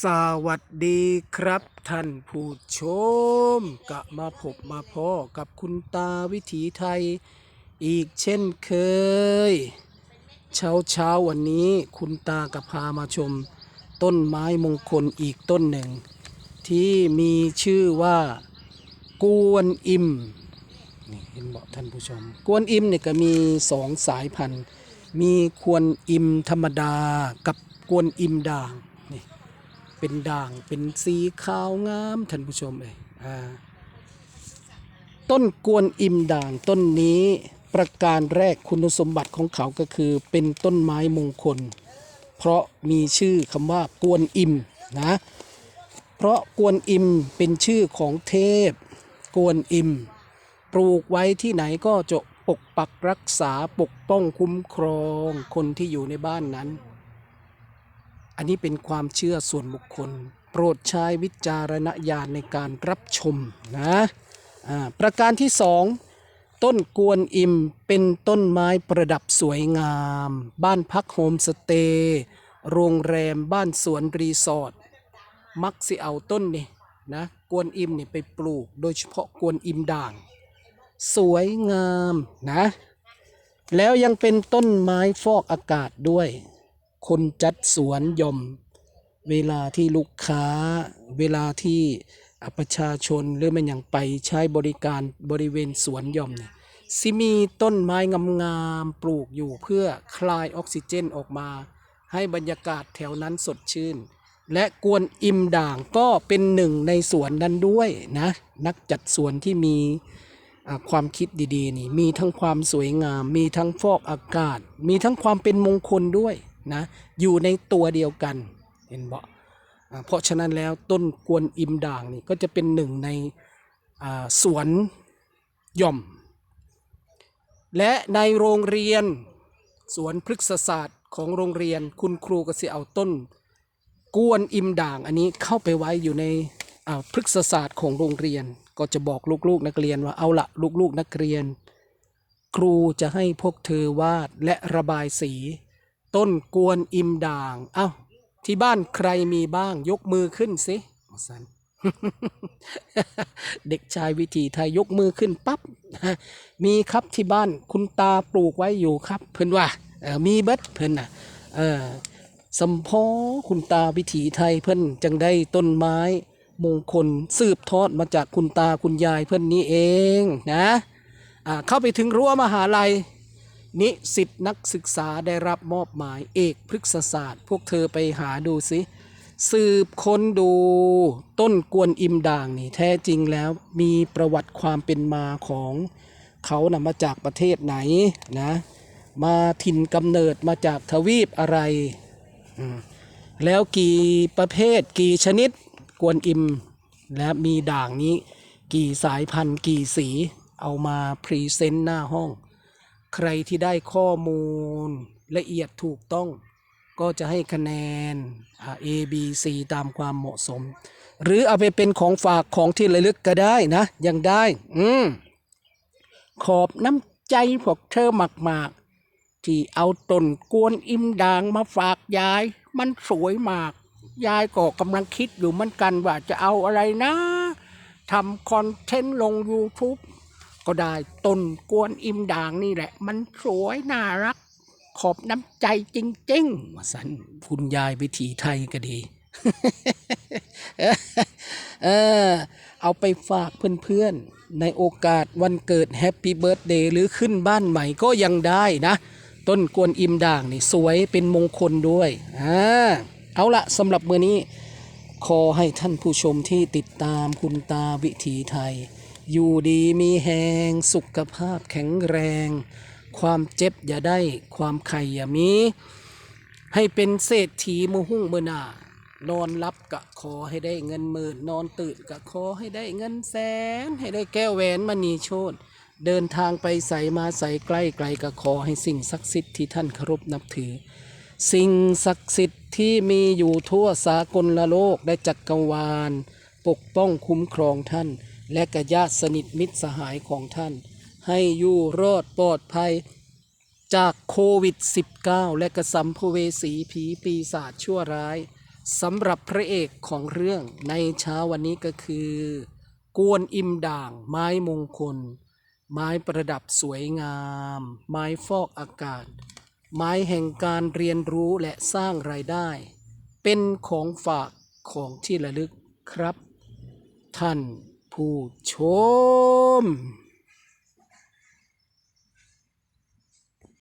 สวัสดีครับท่านผู้ชมกะมาพบมาพ่อกับคุณตาวิถีไทย อีกเช่นเคย เช้าเช้าวันนี้คุณตากับพามาชม ต้นไม้มงคลอีกต้นหนึ่ง ที่มีชื่อว่า กวนอิมนี่เห็นบอกท่านผู้ชม กวนอิมเนี่ยก็มีสองสายพันธุ์ มีกวนอิมธรรมดากับกวนอิมด่างนี่ เป็นด่างเป็นสีขาวงามท่านผู้ชมเอ้ยอ่าต้นกวนอิมด่างต้นนี้ประการแรกคุณสมบัติของเขาก็คือเป็นต้นไม้มงคล เพราะมีชื่อคำว่ากวนอิมนะเพราะกวนอิมเป็นชื่อของเทพ กวนอิม ปลูกไว้ที่ไหนก็จะปกปักรักษาปกป้องคุ้มครองคนที่อยู่ในบ้านนั้น อันนี้เป็นความเชื่อส่วนบุคคล โปรดใช้วิจารณญาณในการรับชมนะประการที่สองต้นกวนอิมเป็นต้นไม้ประดับสวยงาม บ้านพักโฮมสเตย์โรงแรมบ้านสวนรีสอร์ทมักสิเอาต้นนี่นะกวนอิมนี่ไปปลูก โดยเฉพาะกวนอิมด่าง สวยงามนะ แล้วยังเป็นต้นไม้ฟอกอากาศด้วย คนจัดสวนย่อม เวลาที่ลูกค้า เวลาที่ประชาชนหรือมันอย่างไปใช้บริการบริเวณสวนย่อมเนี่ยสิมีต้นไม้งามๆปลูกอยู่เพื่อคลายออกซิเจนออกมา ให้บรรยากาศแถวนั้นสดชื่น และกวนอิมด่างก็เป็นหนึ่งในสวนนั้นด้วยนะ นักจัดสวนที่มีความคิดดีๆนี่มีทั้งความสวยงาม มีทั้งฟอกอากาศ มีทั้งความเป็นมงคลด้วย นะอยู่ในตัวเดียวกันเห็นบ่อ่าเพราะฉะนั้นแล้วต้นกวนอิมด่างนี่ก็จะเป็นหนึ่งในสวนย่อม และในโรงเรียนสวนพฤกษศาสตร์ของโรงเรียนคุณครูก็สิเอาต้นกวนอิมด่างอันนี้เข้าไปไว้อยู่ในพฤกษศาสตร์ของโรงเรียน ก็จะบอกลูกๆนักเรียนว่าเอาละลูกๆนักเรียน ครูจะให้พวกเธอวาดและระบายสี ต้นกวนอิมด่าง เอ้า ที่บ้านใครมีบ้างยกมือขึ้นสิสันเด็กชายวิถีไทยยกมือขึ้นปั๊บมีครับที่บ้านคุณตาปลูกไว้อยู่ครับ เพื่อนว่าเออมีเบิดเพื่อนน่ะเออสมพอคุณตาวิถีไทยเพิ่นจังได้ต้นไม้ มงคลสืบทอดมาจากคุณตาคุณยายเพิ่นนี้เองนะอ่าเข้าไปถึงรั้วมหาลัย นิสิตนักศึกษาได้รับมอบหมายเอกพฤกษศาสตร์ พวกเธอไปหาดูสิ สืบค้นดูต้นกวนอิมด่างนี่แท้จริงแล้วมีประวัติความเป็นมาของเขานะมาจากประเทศไหนนะ มาถิ่นกำเนิดมาจากทวีปอะไร แล้วกี่ประเภทกี่ชนิดกวนอิมและมีด่างนี้ กี่สายพันธุ์กี่สีเอามาพรีเซนต์หน้าห้อง ใครที่ได้ข้อมูลละเอียดถูกต้อง ก็จะให้คะแนน A B C ตามความเหมาะสม หรือเอาไปเป็นของฝากของที่ระลึกก็ได้นะ ยังได้ อืมขอบน้ำใจพวกเธอมาก ๆ ที่เอาต้นกวนอิมด่างมาฝากยาย มันสวยมาก ยายก็กำลังคิดอยู่เหมือนกันว่าจะเอาอะไรนะทำคอนเทนต์ลง YouTube ก็ได้ต้นกวนอิมด่างนี่แหละ มันสวยน่ารัก ขอบน้ำใจจริงๆว่าสันคุณยายวิถีไทยก็ดี เออ เอาไปฝากเพื่อนๆ ในโอกาสวันเกิดแฮปปี้เบิร์ a เดย์หรือขึ้นบ้านใหม่ก็ยังได้นะ ต้นกวนอิมด่างนี่สวยเป็นมงคลด้วยอ่าเอาละสำหรับมือนี้ ขอให้ท่านผู้ชมที่ติดตามคุณตาวิถีไทย อยู่ดีมีแหงสุขภาพแข็งแรง ความเจ็บอย่าได้ ความไข่อย่ามี ให้เป็นเศรษฐีมือหุ่งมือหนานอนรับกะขอให้ได้เงินหมื่น นอนตื่นกะขอให้ได้เงินแสน ให้ได้แก้วแหวนมณีโชตเดินทางไปใส่มาใส่ใกล้ไกลกะขอให้สิ่งศักดิ์สิทธิ์ที่ท่านเคารพนับถือ สิ่งศักดิ์สิทธิ์ที่มีอยู่ทั่วสากลละโลกและจักรวาล ปกป้องคุ้มครองท่าน และกญาติสนิทมิตรสหายของท่าน ให้อยู่รอดปลอดภัยจากโควิด -19 และกระสัมภเวสีผีปีศาจชั่วร้ายสำหรับพระเอกของเรื่องในเช้าวันนี้ก็คือ กวนอิมด่าง ไม้มงคล ไม้ประดับสวยงาม ไม้ฟอกอากาศ ไม้แห่งการเรียนรู้และสร้างรายได้ เป็นของฝากของที่ระลึกครับ ท่าน ผู้ชม